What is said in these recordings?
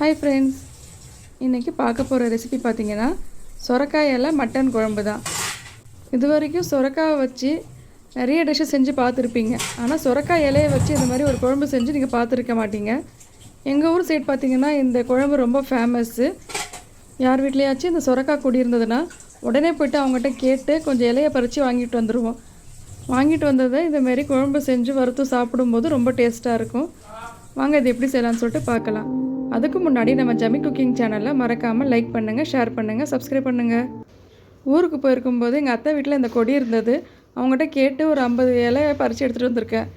Hi friends இன்றைக்கி பார்க்க போகிற ரெசிபி பார்த்தீங்கன்னா சொரக்காய் மட்டன் குழம்பு தான். இது வரைக்கும் சொரக்காயை வச்சு நிறைய டிஷ்ஷஸ் செஞ்சு பார்த்துருப்பீங்க. ஆனால் சொரக்காய் இலையை வச்சு இந்த மாதிரி ஒரு குழம்பு செஞ்சு நீங்கள் பார்த்துருக்க மாட்டீங்க. எங்கள் ஊர் சைடு பார்த்தீங்கன்னா இந்த குழம்பு ரொம்ப ஃபேமஸ்ஸு யார் வீட்லேயாச்சும் இந்த சொரக்காய் கொடி இருந்ததுன்னா உடனே போய்ட்டு அவங்ககிட்ட கேட்டு கொஞ்சம் இலையை பறித்து வாங்கிட்டு வந்துடுவோம் வாங்கிட்டு வந்ததை இந்தமாரி குழம்பு செஞ்சு வறுத்து சாப்பிடும்போது ரொம்ப டேஸ்ட்டாக இருக்கும். வாங்க இது எப்படி செய்யலாம்னு சொல்லிட்டு பார்க்கலாம். அதுக்கு முன்னாடி நம்ம ஜமி குக்கிங் சேனலை மறக்காமல் லைக் பண்ணுங்கள் ஷேர் பண்ணுங்கள் சப்ஸ்கிரைப் பண்ணுங்கள் ஊருக்கு போயிருக்கும்போது எங்கள் அத்தை வீட்டில் இந்த கொடி இருந்தது. அவங்ககிட்ட கேட்டு ஒரு ஐம்பது இலையை பறித்து எடுத்துகிட்டு வந்திருக்கேன்.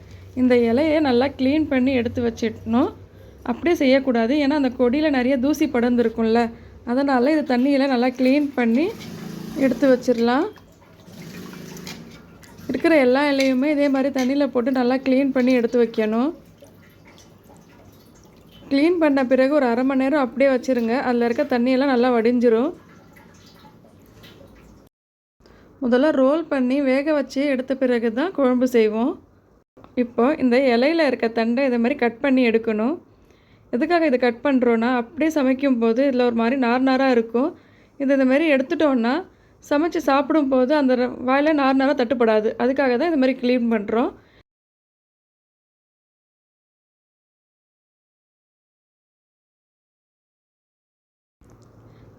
இந்த இலையை நல்லா க்ளீன் பண்ணி எடுத்து வச்சிடணும். அப்படியே செய்யக்கூடாது. ஏன்னா அந்த கொடியில் நிறைய தூசி படர்ந்துருக்கும்ல. அதனால் இது தண்ணியில் நல்லா க்ளீன் பண்ணி எடுத்து வச்சிடலாம். இருக்கிற எல்லா இலையுமே இதே மாதிரி தண்ணியில் போட்டு நல்லா க்ளீன் பண்ணி எடுத்து வைக்கணும். க்ளீன் பண்ண பிறகு ஒரு அரை மணி நேரம் அப்படியே வச்சுருங்க. அதில் இருக்க தண்ணியெல்லாம் நல்லா வடிஞ்சிரும். முதல்ல ரோல் பண்ணி வேக வச்சு எடுத்த பிறகு தான் குழம்பு செய்வோம். இப்போ இந்த இலையில இருக்க தண்டை இதை மாதிரி கட் பண்ணி எடுக்கணும். எதுக்காக இதை கட் பண்ணுறோன்னா அப்படியே சமைக்கும் போது இதில் ஒரு மாதிரி நார் நாராக இருக்கும். இது இந்த மாதிரி எடுத்துட்டோன்னா சமைச்சு சாப்பிடும்போது அந்த வாயில் நார் நாராக தட்டுப்படாது. அதுக்காக தான் இந்த மாதிரி க்ளீன் பண்ணுறோம்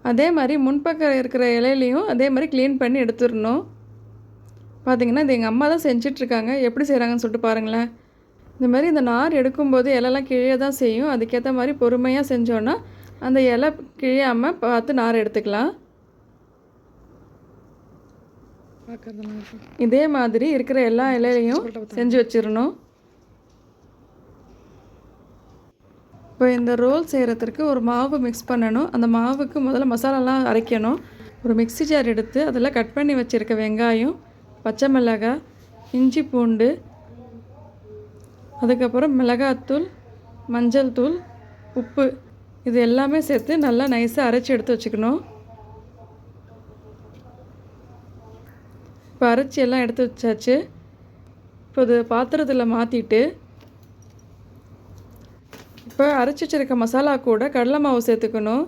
அதே மாதிரி முன்பக்கம் இருக்கிற இலையிலையும் அதே மாதிரி க்ளீன் பண்ணி எடுத்துடணும். பார்த்தீங்கன்னா இது எங்கள் அம்மா தான் செஞ்சிட்ருக்காங்க. எப்படி செய்கிறாங்கன்னு சொல்லிட்டு பாருங்களேன். இந்த மாதிரி இந்த நார் எடுக்கும்போது இலைலாம் கிழிய தான் செய்யும். அதுக்கேற்ற மாதிரி பொறுமையாக செஞ்சோன்னா அந்த இலை கிழியாமல் பார்த்து நார் எடுத்துக்கலாம். இதே மாதிரி இருக்கிற எல்லா இலையிலையும் செஞ்சு வச்சிடணும். இப்போ இந்த ரோல் செய்கிறதுக்கு ஒரு மாவு மிக்ஸ் பண்ணணும். அந்த மாவுக்கு முதல்ல மசாலாலாம் அரைக்கணும். ஒரு மிக்ஸி ஜார் எடுத்து அதில் கட் பண்ணி வச்சுருக்க வெங்காயம் பச்சை மிளகாய் இஞ்சி பூண்டு அதுக்கப்புறம் மிளகாத்தூள் மஞ்சள் தூள் உப்பு. இது எல்லாமே சேர்த்து நல்லா நைஸாக அரைச்சி எடுத்து வச்சுக்கணும். இப்போ அரைச்சி எல்லாம் எடுத்து வச்சாச்சு. இப்போ அது பாத்திரத்தில் மாற்றிட்டு இப்போ அரைச்சி வச்சிருக்க மசாலா கூட கடலை மாவு சேர்த்துக்கணும்.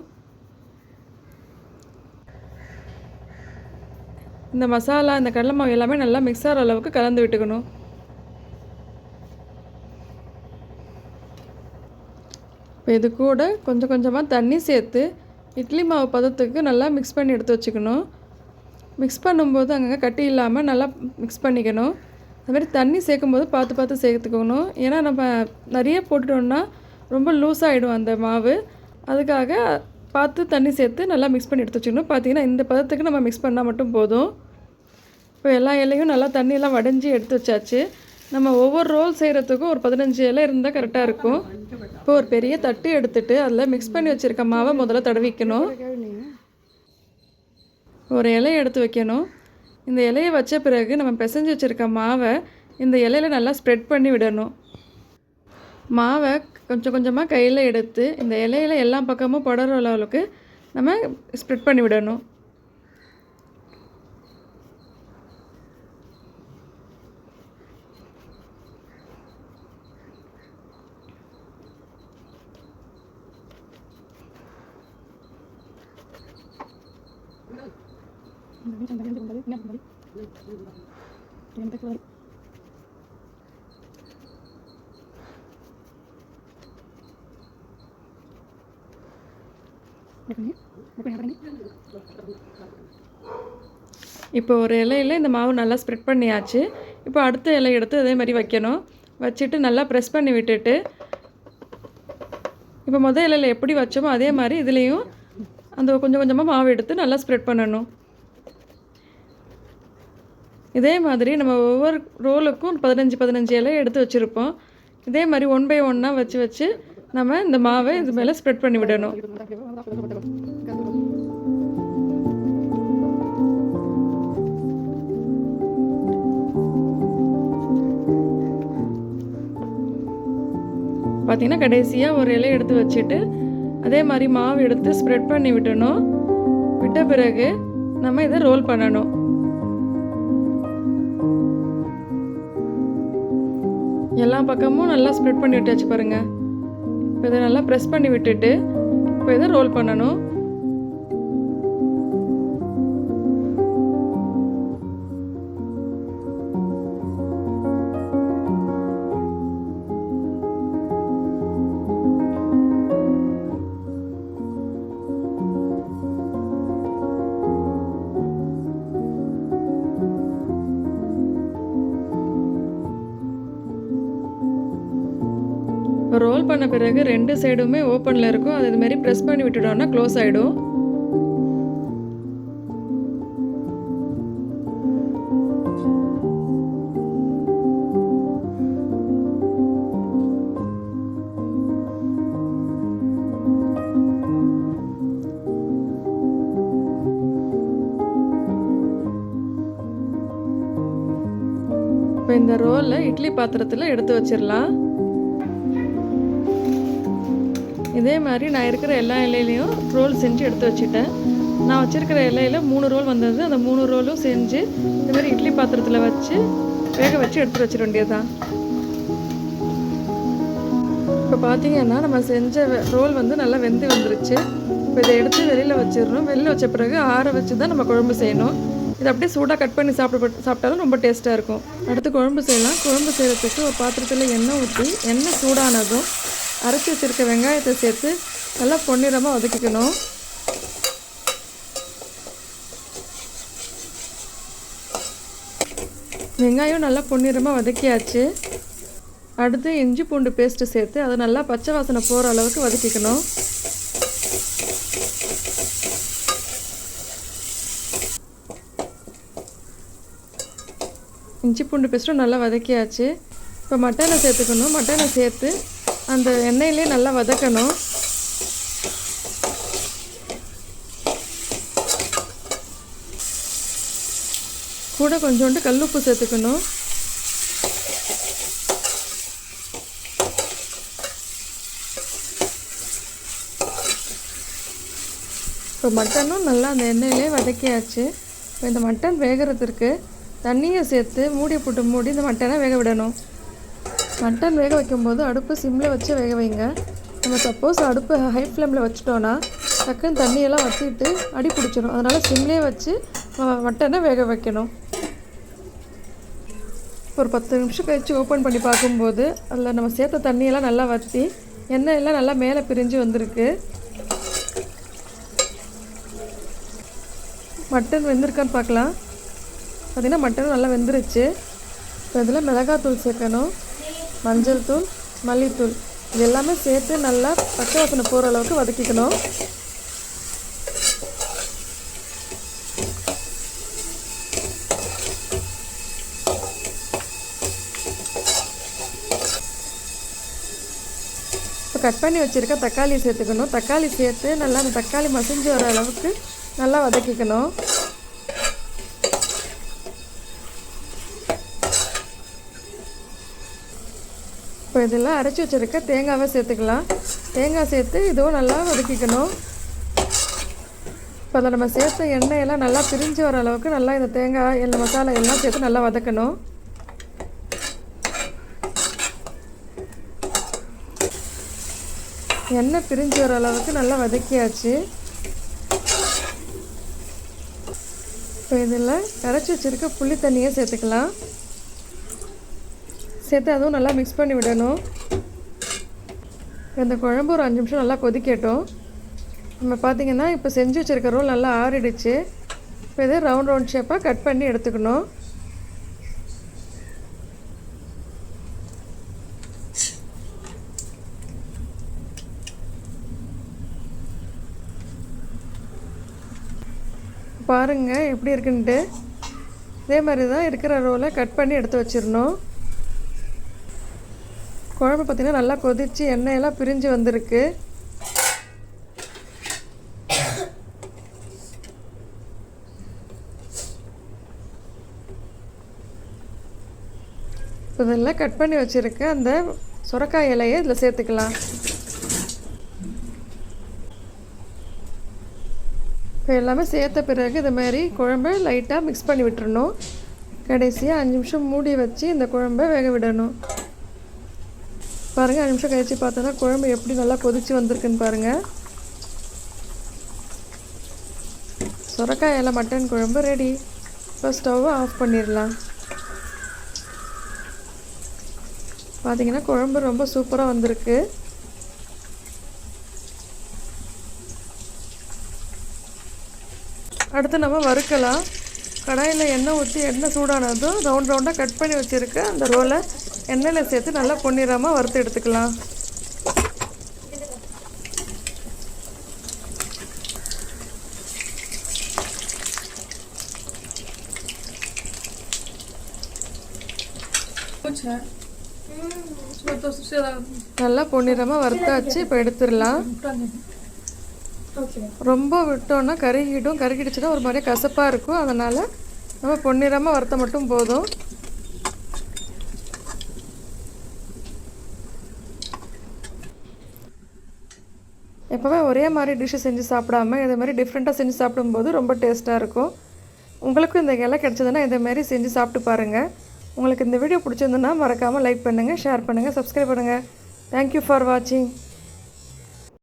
இந்த மசாலா இந்த கடலை மாவு எல்லாமே நல்லா மிக்ஸ் ஆகிற அளவுக்கு கலந்து விட்டுக்கணும். இப்போ இது கூட கொஞ்சம் கொஞ்சமாக தண்ணி சேர்த்து இட்லி மாவு பதத்துக்கு நல்லா மிக்ஸ் பண்ணி எடுத்து வச்சுக்கணும். மிக்ஸ் பண்ணும்போது அங்கங்கே கட்டி இல்லாமல் நல்லா மிக்ஸ் பண்ணிக்கணும். அதுமாதிரி தண்ணி சேர்க்கும்போது பார்த்து பார்த்து சேர்த்துக்கணும். ஏன்னா நம்ம நிறைய போட்டுட்டோம்னா ரொம்ப லூஸ் ஆகிடும் அந்த மாவு. அதுக்காக பார்த்து தண்ணி சேர்த்து நல்லா மிக்ஸ் பண்ணி எடுத்து வச்சுக்கணும். பார்த்தீங்கன்னா இந்த பதத்துக்கு நம்ம மிக்ஸ் பண்ணால் மட்டும் போதும். இப்போ எல்லா இலையும் நல்லா தண்ணியெல்லாம் வடைஞ்சி எடுத்து வச்சாச்சு. நம்ம ஒவ்வொரு ரோல் செய்கிறதுக்கும் ஒரு பதினஞ்சு இலை இருந்தால் கரெக்டாக இருக்கும். இப்போ ஒரு பெரிய தட்டு எடுத்துகிட்டு அதில் மிக்ஸ் பண்ணி வச்சுருக்க மாவை முதல்ல தடவிக்கணும். ஒரு இலையை எடுத்து வைக்கணும். இந்த இலையை வச்ச பிறகு நம்ம பிசைஞ்சு வச்சுருக்க மாவை இந்த இலையில நல்லா ஸ்ப்ரெட் பண்ணி விடணும். மாவை கொஞ்சம் கொஞ்சமாக கையில் எடுத்து இந்த இலையில எல்லா பக்கமும் படற அளவுக்கு நம்ம ஸ்ப்ரெட் பண்ணி விடணும். இப்போ ஒரு இலையில இந்த மாவு நல்லா ஸ்ப்ரெட் பண்ணியாச்சு. இப்போ அடுத்த இலை எடுத்து அதே மாதிரி வைக்கணும். வச்சுட்டு நல்லா ப்ரெஸ் பண்ணி விட்டுட்டு இப்போ முதல் இலையில் எப்படி வச்சோமோ அதே மாதிரி இதுலேயும் அந்த கொஞ்சம் கொஞ்சமாக மாவு எடுத்து நல்லா ஸ்ப்ரெட் பண்ணணும். இதே மாதிரி நம்ம ஒவ்வொரு ரோலுக்கும் பதினஞ்சு பதினஞ்சு இலை எடுத்து வச்சுருப்போம். இதே மாதிரி ஒன் பை ஒன்னாக வச்சு வச்சு நம்ம இந்த மாவை இது மேலே ஸ்ப்ரெட் பண்ணி விடணும். பார்த்தீங்கன்னா கடைசியாக ஒரு இலை எடுத்து வச்சுட்டு அதே மாதிரி மாவு எடுத்து ஸ்ப்ரெட் பண்ணி விட்டணும் விட்ட பிறகு நம்ம இதை ரோல் பண்ணணும். எல்லா பக்கமும் நல்லா ஸ்ப்ரெட் பண்ணி விட்டாச்சு பாருங்கள் இப்போ இதை நல்லா ப்ரெஸ் பண்ணி விட்டுட்டு இப்போ இதை ரோல் பண்ணணும். ரோல் பண்ண பிறகு ரெண்டு சைடுமே ஓப்பனில் இருக்கும். அது இதுமாரி ப்ரெஸ் பண்ணி விட்டுட்டோம்னா க்ளோஸ் ஆகிடும் இப்போ இந்த ரோலில் இட்லி பாத்திரத்தில் எடுத்து வச்சிடலாம் இதே மாதிரி நான் இருக்கிற எல்லா இலையிலையும் ரோல் செஞ்சு எடுத்து வச்சுட்டேன். நான் வச்சுருக்கிற இலையில் மூணு ரோல் வந்தது. அந்த மூணு ரோலும் செஞ்சு இது மாதிரி இட்லி பாத்திரத்தில் வச்சு வேக வச்சு எடுத்து வச்சிட வேண்டியதுதான். இப்போ பார்த்தீங்கன்னா நம்ம செஞ்ச ரோல் வந்து நல்லா வெந்து வந்துருச்சு. இப்போ இதை எடுத்து வெளியில் வச்சிடணும். வெளியில் வச்ச பிறகு ஆற வச்சு தான் நம்ம குழம்பு செய்யணும். இதை அப்படியே சூடாக கட் பண்ணி சாப்பிட சாப்பிட்டாலும் ரொம்ப டேஸ்ட்டாக இருக்கும். அடுத்து குழம்பு செய்யலாம். குழம்பு செய்கிறதுக்கு ஒரு பாத்திரத்தில் எண்ணெய் ஊற்றி எண்ணெய் சூடானதும் அரைச்சி வச்சுருக்க வெங்காயத்தை சேர்த்து நல்லா பொன்னிறமாக வதக்கிக்கணும். வெங்காயம் நல்லா பொன்னிறமாக வதக்கியாச்சு. அடுத்து இஞ்சி பூண்டு பேஸ்ட்டு சேர்த்து அதை நல்லா பச்சை வாசனை போகிற அளவுக்கு வதக்கிக்கணும். இஞ்சி பூண்டு பேஸ்ட்டும் நல்லா வதக்கியாச்சு. இப்போ மட்டனை சேர்த்துக்கணும். மட்டனை சேர்த்து அந்த எண்ணெயிலே நல்லா வதக்கணும். கூட கொஞ்சோண்டு கல்லுப்பு சேர்த்துக்கணும். இப்போ மட்டனும் நல்லா அந்த எண்ணெயிலே வதக்கியாச்சு. இப்போ இந்த மட்டன் வேகிறதுக்கு தண்ணியை சேர்த்து மூடி போட்டு மூடி இந்த மட்டனை வேக விடணும். மட்டன் வேக வைக்கும்போது அடுப்பு சிம்மில் வச்சு வேக வைங்க. நம்ம சப்போஸ் அடுப்பு ஹை ஃப்ளேமில் வச்சிட்டோன்னா டக்குன்னு தண்ணியெல்லாம் வற்றிட்டு அடி பிடிச்சிடும் அதனால் சிம்லேயே வச்சு மட்டனை வேக வைக்கணும். ஒரு பத்து நிமிஷம் கழித்து ஓப்பன் பண்ணி பார்க்கும்போது அதில் நம்ம சேர்த்த தண்ணியெல்லாம் நல்லா வற்றி எண்ணெய் எல்லாம் நல்லா மேலே பிரிஞ்சு வந்திருக்கு. மட்டன் வெந்திருக்கான்னு பார்க்கலாம். பார்த்திங்கன்னா மட்டன் நல்லா வெந்துருச்சு. இப்போ இதில் மிளகாத்தூள் சேர்க்கணும். மஞ்சள் தூள் மல்லித்தூள். இது எல்லாமே சேர்த்து நல்லா பச்சை வாசனை போகிற அளவுக்கு வதக்கிக்கணும். இப்போ கட் பண்ணி வச்சுருக்க தக்காளி சேர்த்துக்கணும். தக்காளி சேர்த்து நல்லா அந்த தக்காளி மசிஞ்சு வர அளவுக்கு நல்லா வதக்கிக்கணும். இதெல்லாம் அரைச்சி வச்சுருக்க தேங்காவை சேர்த்துக்கலாம். தேங்காய் சேர்த்து இதுவும் நல்லா வதக்கிக்கணும். இப்போ அதை நம்ம சேர்த்த எண்ணெயெல்லாம் நல்லா பிரிஞ்சு வர அளவுக்கு நல்லா இந்த தேங்காய் எண்ணெய் மசாலா எல்லாம் சேர்த்து நல்லா வதக்கணும். எண்ணெய் பிரிஞ்சு வர அளவுக்கு நல்லா வதக்கியாச்சு. இப்போ இதில் கரைச்சி வச்சுருக்க புளி தண்ணியை சேர்த்துக்கலாம். சேர்த்து அதுவும் நல்லா மிக்ஸ் பண்ணி விடணும். இந்த குழம்பு ஒரு அஞ்சு நிமிஷம் நல்லா கொதிக்கட்டும். நம்ம பார்த்திங்கன்னா இப்போ செஞ்சு வச்சுருக்க ரோல் நல்லா ஆறிடுச்சு. இப்போ இதை ரவுண்ட் ரவுண்ட் ஷேப்பாக கட் பண்ணி எடுத்துக்கணும். பாருங்கள் எப்படி இருக்குன்ட்டு. இதே மாதிரி தான் இருக்கிற ரோலை கட் பண்ணி எடுத்து வச்சிடணும். குழம்பு பார்த்திங்கன்னா நல்லா கொதித்து எண்ணெயெல்லாம் பிரிஞ்சு வந்திருக்கு. இதெல்லாம் கட் பண்ணி வச்சுருக்க அந்த சுரக்காய் இலையை இதில் சேர்த்துக்கலாம். இப்போ எல்லாமே சேர்த்த பிறகு இது மாதிரி குழம்பு லைட்டாக மிக்ஸ் பண்ணி விட்டுறணும். கடைசியாக அஞ்சு நிமிஷம் மூடி வச்சு இந்த குழம்பை வேக விடணும். பாருங்கள் அஞ்சு நிமிஷம் கழித்து பார்த்தோன்னா குழம்பு எப்படி நல்லா கொதித்து வந்திருக்குன்னு பாருங்கள் சுரக்காயில் மட்டன் குழம்பு ரெடி இப்போ ஸ்டவ்வை ஆஃப் பண்ணிடலாம். பார்த்திங்கன்னா குழம்பு ரொம்ப சூப்பராக வந்திருக்கு. அடுத்து நம்ம வறுக்கலாம். கடாயில் எண்ணெய் ஊற்றி எண்ணெய் சூடானதும் ரவுண்ட் ரவுண்டாக கட் பண்ணி வச்சுருக்க அந்த ரோலை எண்ணெயில் சேர்த்து நல்லா பொன்னிறாமல் வறுத்து எடுத்துக்கலாம். நல்லா பொன்னிறமாக வறுத்தாச்சு இப்போ எடுத்துடலாம். ரொம்ப விட்டோன்னா கருகிடும் கருகிடுச்சுன்னா ஒரு மாதிரி கசப்பாக இருக்கும். அதனால் நம்ம பொன்னிறமாக வறுத்த மட்டும் போதும். எப்போவே ஒரே மாதிரி டிஷ்ஷு செஞ்சு சாப்பிடாம இதே மாதிரி டிஃப்ரெண்ட்டாக செஞ்சு சாப்பிடும்போது ரொம்ப டேஸ்ட்டாக இருக்கும். உங்களுக்கும் இந்த இலை கிடச்சதுன்னா இதேமாரி செஞ்சு சாப்பிட்டு பாருங்கள் உங்களுக்கு இந்த வீடியோ பிடிச்சிருந்துன்னா மறக்காமல் லைக் பண்ணுங்கள் ஷேர் பண்ணுங்கள் சப்ஸ்கிரைப் பண்ணுங்கள் தேங்க்யூ ஃபார் வாட்சிங்